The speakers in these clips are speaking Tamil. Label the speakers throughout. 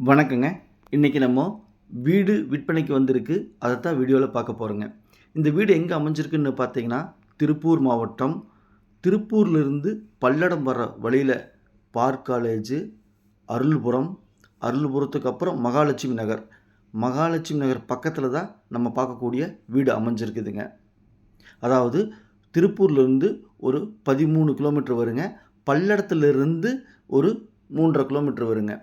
Speaker 1: வணக்கங்க. இன்றைக்கி நம்ம வீடு விற்பனைக்கு வந்திருக்கு. அதை தான் வீடியோவில் பார்க்க போகிறோங்க இந்த வீடு எங்கே அமைஞ்சிருக்குன்னு பார்த்தீங்கன்னா திருப்பூர் மாவட்டம். திருப்பூர்லேருந்து பல்லடம் வர வழியில் பார்க் காலேஜு அருள்புரம் அருள்புரத்துக்கு அப்புறம் மகாலட்சுமி நகர். மகாலட்சுமி நகர் பக்கத்தில் தான் நம்ம பார்க்கக்கூடிய வீடு அமைஞ்சிருக்குதுங்க. அதாவது திருப்பூர்லேருந்து ஒரு பதிமூணு கிலோமீட்டர் வருங்க. பல்லடத்துலேருந்து ஒரு மூன்றரை கிலோமீட்டர் வருங்க.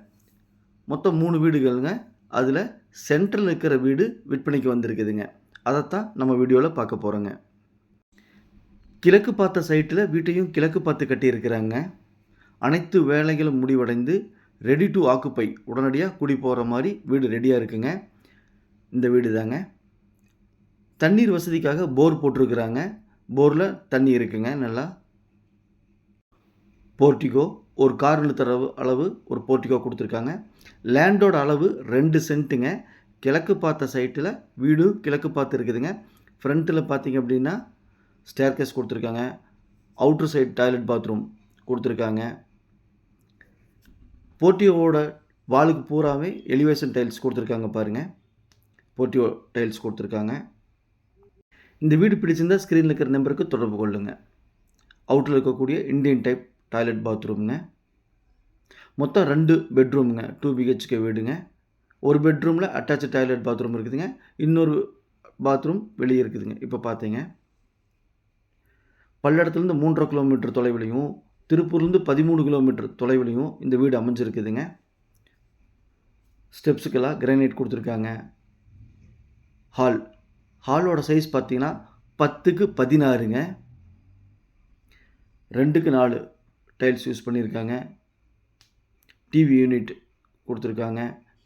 Speaker 1: மொத்தம் மூணு வீடுகளுங்க. அதில் சென்ட்ரல் இருக்கிற வீடு விற்பனைக்கு வந்திருக்குதுங்க. அதைத்தான் நம்ம வீடியோவில் பார்க்க போகிறோங்க கிழக்கு பார்த்த சைட்டில் வீட்டையும் கிழக்கு பார்த்து கட்டியிருக்கிறாங்க. அனைத்து வேலைகளும் முடிவடைந்து ரெடி டு ஆக்குப்பை உடனடியாக குடி போகிற மாதிரி வீடு ரெடியாக இருக்குங்க. இந்த வீடு தாங்க தண்ணீர் வசதிக்காக போர் போட்டிருக்கிறாங்க. போரில் தண்ணி இருக்குங்க நல்லா. போர்ட்டிகோ ஒரு கார் இழுத்துற அளவு ஒரு போர்ட்டிகோ கொடுத்துருக்காங்க. லேண்டோட அளவு ரெண்டு சென்ட்டுங்க. கிழக்கு பார்த்த சைட்டில் வீடு கிழக்கு பார்த்து இருக்குதுங்க. ஃப்ரண்ட்டில் பார்த்தீங்க அப்படின்னா ஸ்டேர்கேஸ் கொடுத்துருக்காங்க. அவுட்ரு சைடு டாய்லெட் பாத்ரூம் கொடுத்துருக்காங்க. போர்ட்டியோவோட வாலுக்கு பூராவே எலிவேஷன் டைல்ஸ் கொடுத்துருக்காங்க பாருங்கள் போர்ட்டியோ டைல்ஸ் கொடுத்துருக்காங்க. இந்த வீடு பிடிச்சிருந்தா ஸ்க்ரீனில் இருக்கிற நம்பருக்கு தொடர்பு கொள்ளுங்கள் அவுட்டில் இருக்கக்கூடிய இந்தியன் டைப் டாய்லெட் பாத்ரூம்ங்க. மொத்தம் ரெண்டு பெட்ரூம்ங்க. டூ பிஹெச்கே வீடுங்க. ஒரு பெட்ரூமில் அட்டாச்சு டாய்லெட் பாத்ரூம் இருக்குதுங்க. இன்னொரு பாத்ரூம் வெளியே இருக்குதுங்க. இப்போ பார்த்தீங்க பல்லடத்துலேருந்து மூன்றரை கிலோமீட்டர் தொலைவிலையும் திருப்பூர்லேருந்து பதிமூணு கிலோமீட்டர் தொலைவிலையும் இந்த வீடு அமைஞ்சிருக்குதுங்க. ஸ்டெப்ஸுக்கெல்லாம் கிரானைட் கொடுத்துருக்காங்க. ஹால். ஹாலோட சைஸ் பார்த்தீங்கன்னா பத்துக்கு பதினாறுங்க. ரெண்டுக்கு நாலு. டைல்ஸ் யூஸ் பண்ணியிருக்காங்க. டிவி யூனிட் கொடுத்துருக்காங்க.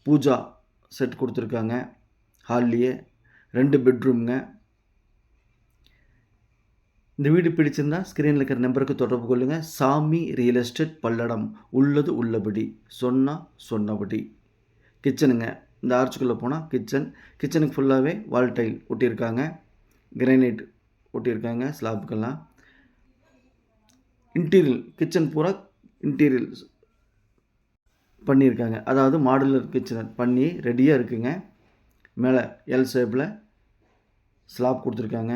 Speaker 1: பூஜா செட் கொடுத்துருக்காங்க. ஹால்லையே ரெண்டு பெட்ரூம்ங்க இந்த வீடு பிடிச்சிருந்தா ஸ்க்ரீனில் இருக்கிற நம்பருக்கு தொடர்பு கொள்ளுங்கள் சாமி ரியல் எஸ்டேட் பல்லடம். உள்ளது உள்ளபடி. சொன்னால் சொன்னபடி. கிச்சனுங்க இந்த ஆர்ச்சுக்குள்ளே போனால் கிச்சன் கிச்சனுக்கு ஃபுல்லாகவே வால் டைல் ஒட்டியிருக்காங்க. கிரானைட் ஒட்டியிருக்காங்க. ஸ்லாப்புக்கெல்லாம் இன்டீரியல் கிச்சன் பூரா இன்டீரியல் பண்ணியிருக்காங்க. அதாவது மாடுலர் கிச்சன் பண்ணி ரெடியாக இருக்குங்க. மேலே எல் ஷேப்பில் ஸ்லாப் கொடுத்துருக்காங்க.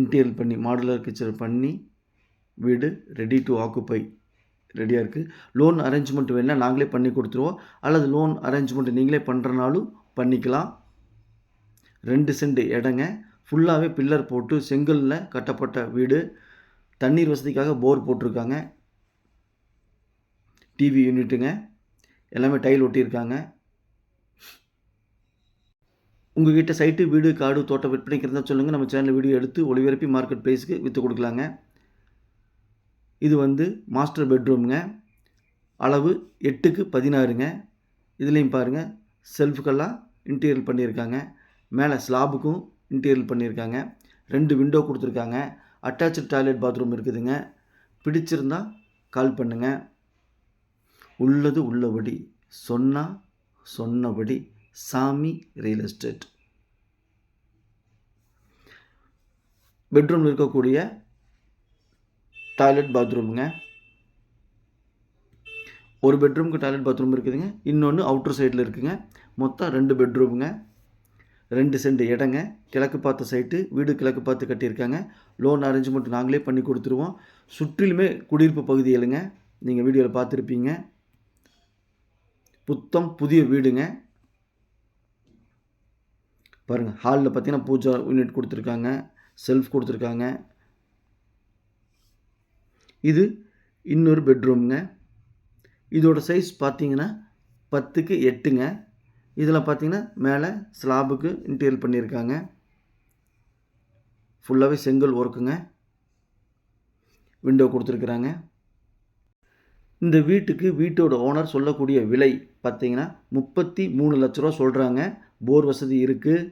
Speaker 1: இன்டீரியல் பண்ணி மாடுலர் கிச்சன் பண்ணி வீடு ரெடி டு ஆக்குப்பை ரெடியாக இருக்குது லோன் அரேஞ்ச்மெண்ட் வேணால் நாங்களே பண்ணி கொடுத்துருவோம். அல்லது லோன் அரேஞ்ச்மெண்ட் நீங்களே பண்ணுறனாலும் பண்ணிக்கலாம். ரெண்டு சென்ட் இடங்க. ஃபுல்லாகவே பில்லர் போட்டு செங்கலில் கட்டப்பட்ட வீடு. தண்ணீர் வசதிக்காக போர் போட்டிருக்காங்க. டிவி யூனிட்டுங்க எல்லாமே டைல் ஒட்டியிருக்காங்க. உங்ககிட்ட சைட்டு வீடு காடு தோட்டம் விற்பனைக்கு இருந்தால் சொல்லுங்கள் நம்ம சேனலில் வீடியோ எடுத்து ஒளிபரப்பி மார்க்கெட் ப்ரைஸுக்கு விற்று கொடுக்கலாங்க. இது வந்து மாஸ்டர் பெட்ரூம்ங்க அளவு எட்டுக்கு பதினாறுங்க. இதுலேயும் பாருங்கள் செல்ஃபுக்கெல்லாம் இன்டீரியல் பண்ணியிருக்காங்க. மேலே ஸ்லாபுக்கும் இன்டீரியல் பண்ணியிருக்காங்க. ரெண்டு விண்டோ கொடுத்துருக்காங்க. அட்டாச்சு டாய்லெட் பாத்ரூம் இருக்குதுங்க. பிடிச்சிருந்தா கால் பண்ணுங்கள் உள்ளது உள்ளபடி சொன்னால் சொன்னபடி சாமி ரியல் எஸ்டேட் பெட்ரூமில் இருக்கக்கூடிய டாய்லெட் பாத்ரூமுங்க. ஒரு பெட்ரூமுக்கு டாய்லெட் பாத்ரூம் இருக்குதுங்க. இன்னொன்று அவுட்டர் சைடில் இருக்குதுங்க மொத்தம் ரெண்டு பெட்ரூமுங்க. ரெண்டு சென்ட் இடங்க கிழக்கு பார்த்த சைட்டு வீடு கிழக்கு பார்த்து கட்டியிருக்காங்க. லோன் அரேஞ்ச்மெண்ட் நாங்களே பண்ணி கொடுத்துருவோம். சுற்றிலுமே குடியிருப்பு பகுதிகளுங்க நீங்கள் வீடியோவில் பார்த்துருப்பீங்க. புத்தம் புதிய வீடுங்க. பாருங்கள் ஹாலில் பார்த்தீங்கன்னா பூஜா யூனிட் கொடுத்துருக்காங்க. செல்ஃப் கொடுத்துருக்காங்க. இது இன்னொரு பெட்ரூம்ங்க இதோட சைஸ் பார்த்தீங்கன்னா பத்துக்கு எட்டுங்க. இதில் பார்த்தீங்கன்னா மேலே ஸ்லாபுக்கு இன்டீரியல் பண்ணியிருக்காங்க. ஃபுல்லாகவே செங்கல் ஒர்க்குங்க. விண்டோ கொடுத்துருக்குறாங்க. இந்த வீட்டுக்கு வீட்டோட ஓனர் சொல்லக்கூடிய விலை பார்த்தீங்கன்னா முப்பத்தி மூணு லட்ச ரூபா சொல்கிறாங்க போர் வசதி இருக்குது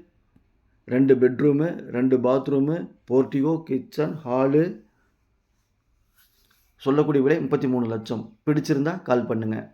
Speaker 1: ரெண்டு பெட்ரூமு ரெண்டு பாத்ரூமு போர்ட்டிகோ கிச்சன் ஹாலு. சொல்லக்கூடிய விலை முப்பத்தி மூணு லட்சம். பிடிச்சிருந்தா கால் பண்ணுங்கள்